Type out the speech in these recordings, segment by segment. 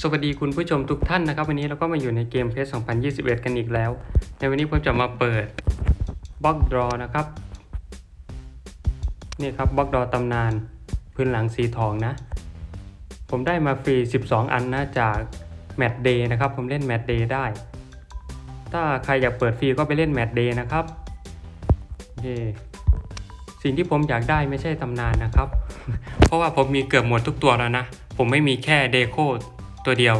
สวัสดีคุณผู้ชมทุกท่านนะครับวันนี้เราก็มาอยู่ในเกมเพส2021 กันอีกแล้ว ในวันนี้ผมจะมาเปิดบล็อกดรอนะครับนี่ครับบล็อกดรอตำนานพื้นหลังสีทองนะ ผมได้มาฟรี 12 อันนะจากแมตเดย์นะครับ ผมเล่นแมตเดย์ได้ ถ้าใครอยากเปิดฟรีก็ไปเล่นแมตเดย์นะครับเยสิ่งที่ผมอยากได้ไม่ใช่ตำนานนะครับ เพราะว่าผมมีเกือบหมดทุกตัวแล้วนะ ผมไม่มีแค่เดโค ตัวเดียว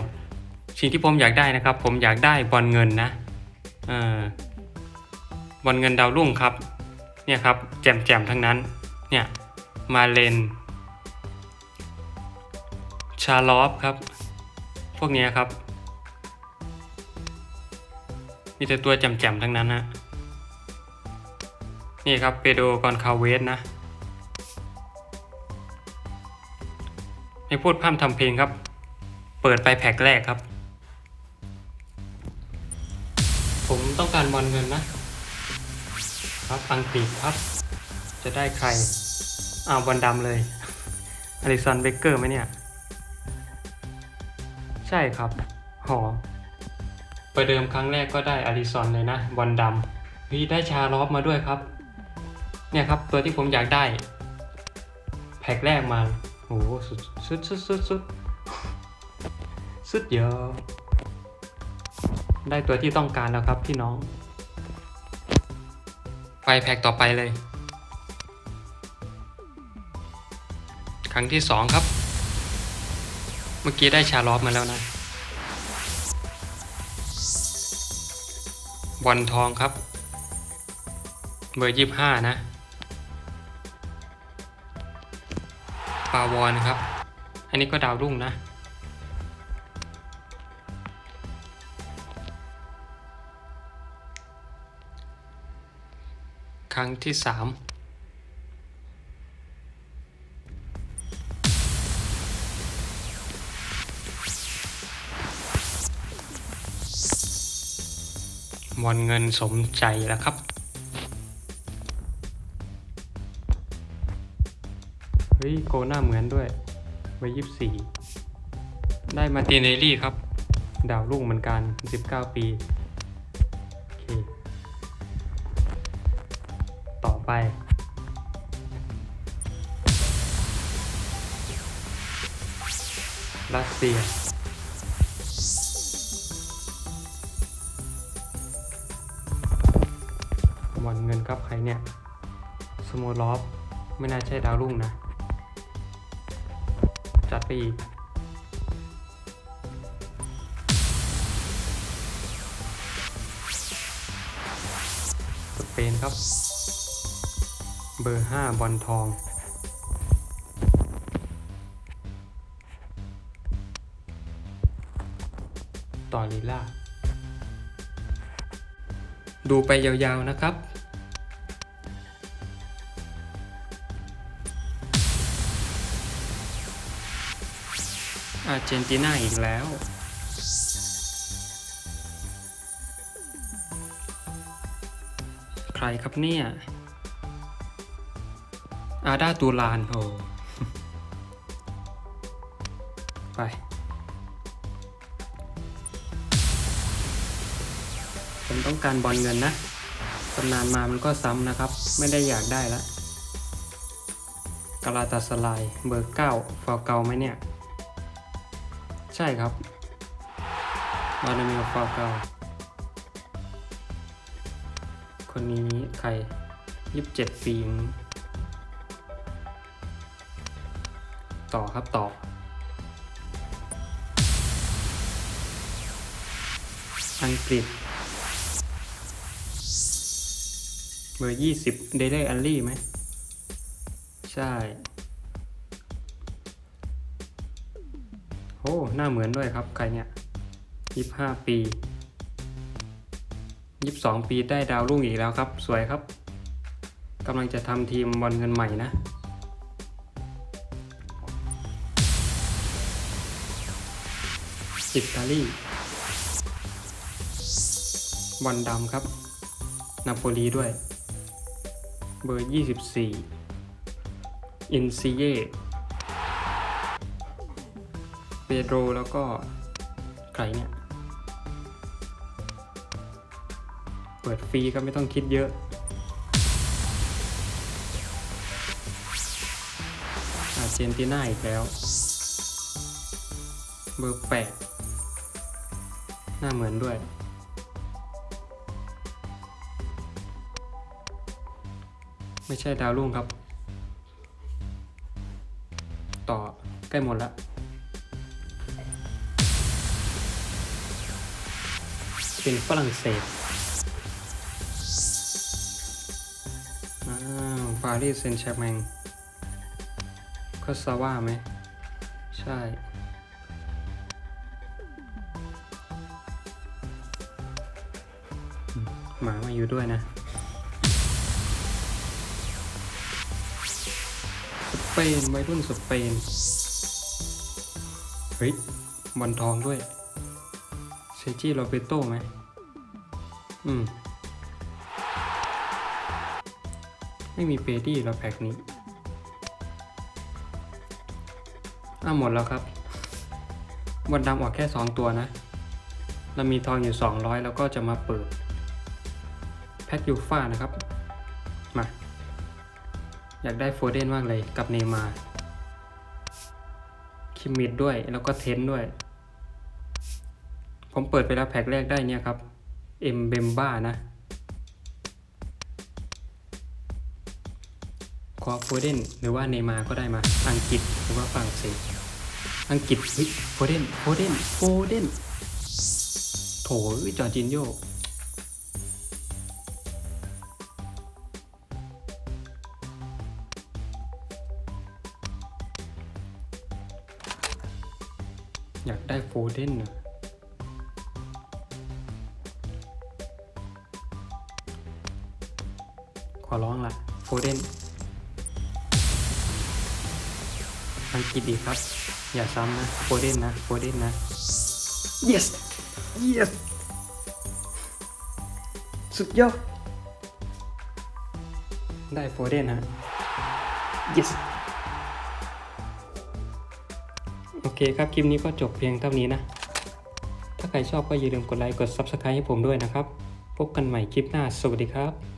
สิ่งที่ผมอยากได้นะครับ ผมอยากได้บอลเงินนะเออบอลเงินดาวรุ่งครับ เนี่ยครับ แจมๆทั้งนั้น เนี่ยมาเลน ชาลอฟครับ พวกนี้ครับ มีแต่ตัวแจมๆทั้งนั้นนะนี่ครับเปโดกอนคาเวสนะไม่พูดพร่ำทำเพลงครับ เปิดไปแพ็กแรกครับ ผมต้องการบอลเงินนะ ครับอังกฤษครับ จะได้ใครอ้าวบอลดำเลยอลิสันเบเกอร์ไหมเนี่ย ใช่ครับ หอประเดิมครั้งแรกก็ได้อลิซอนเลยนะ บอลดำพี่ได้ชาลอฟมาด้วยครับ เนี่ยครับ ตัวที่ผมอยากได้ แพ็กแรกมาโอ้โหสุดสุดสุดสุด สุดเยอะได้ตัวที่ต้องการแล้วครับพี่น้อง ไปแพ็กต่อไปเลย ครั้งที่สองครับ เมื่อกี้ได้ชาล็อฟมาแล้วนะ บอลทองครับ เบอร์ยี่ห้านะปาวอนครับ อันนี้ก็ดาวรุ่งนะ ครั้งที่สามมอนเงินสมใจแล้วครับ เฮ้ย โกหน้าเหมือนด้วยเบอร์ยี่สี่ ได้มาติเนลลี่ครับ ดาวรุ่งเหมือนกัน 19 ปี ต่อไป รัสเซียวันเงินครับใครเนี่ย สโมลอฟ ไม่น่าใช่ดาวรุ่งนะ จัดไปอีกสเปนครับ เบอร์ 5 บอลทอง ต่อลีล่าดูไปยาวๆนะครับ อาร์เจนตินาอีกแล้ว ใครครับเนี่ย อาดาตูลานโอไป ผมต้องการบอลเงินนะตำนานมามันก็ซ้ำนะครับ ไม่ได้อยากได้ละกาลาตาสลายเบอร์เก้าฟาวเกาไหมเนี่ย ใช่ครับมาดามิลฟาวเกาคนนี้ใครยี่สิบเจ็ดปี ต่อครับต่อ อังกฤษ เบอร์ยี่สิบเดเล่อัลลี่ไหม ใช่ โอ้ หน้าเหมือนด้วยครับใครเนี่ยยี่ห้าปียี่สองปีได้ดาวรุ่งอีกแล้วครับ สวยครับกำลังจะทำทีมบอลเงินใหม่นะ อิตาลีบอลดำครับ นาโปลีด้วย เบอร์ 24 อินซิเย่เปโดรแล้วก็ ใครเนี่ย เปิดฟรีก็ไม่ต้องคิดเยอะ อาร์เจนตินาอีกแล้ว เบอร์แปดห น้าเหมือนด้วยไม่ใช่ดาวรุ่งครับ ต่อใกล้หมดล้วเป็นฝรั่งเศส อ้าวปารีสเซนต์แชร์แมงก็ซาว่าไหม ใช่ หมามาอยู่ด้วยนะสเปนวัยรุ่นสเปนเฮ้ยบอลทองด้วยเซจิโรเบโต้ไหมอืม ไม่มีเปดี้แล้วแพ็กนี้อ้าหมดแล้วครับบอลดำออกแค่ 2 ตัวนะ เรามีทองอยู่ 200 แล้วก็จะมาเปิด พ็กยูฟ่านะครับ มา อยากได้โฟเดนมากเลยกับเนย์มาคิมมิดด้วย แล้วก็เทนด้วย ผมเปิดไปแล้วแพ็กแรกได้เนี่ยครับเอ็มเบมบ้านะขอโฟเดนหรือว่าเนย์มาก็ได้มา อังกฤษหรือว่าฝรั่งเศส อังกฤษโฟเดนโฟเดนโฟเดนโถยจอร์จินโย อยากได้โฟเดนนะขอร้องละโฟเดนอังกฤษอีกครับ อย่าซ้ำนะโฟเดนนะโฟเดนนะ yes yes สุดยอดได้โฟเดนฮะ yes โอเคครับคลิปนี้ก็จบเพียงเท่านี้นะ ถ้าใครชอบก็อย่าลืมกดไลค์กด Subscribe ให้ผมด้วยนะครับ พบกันใหม่คลิปหน้า สวัสดีครับ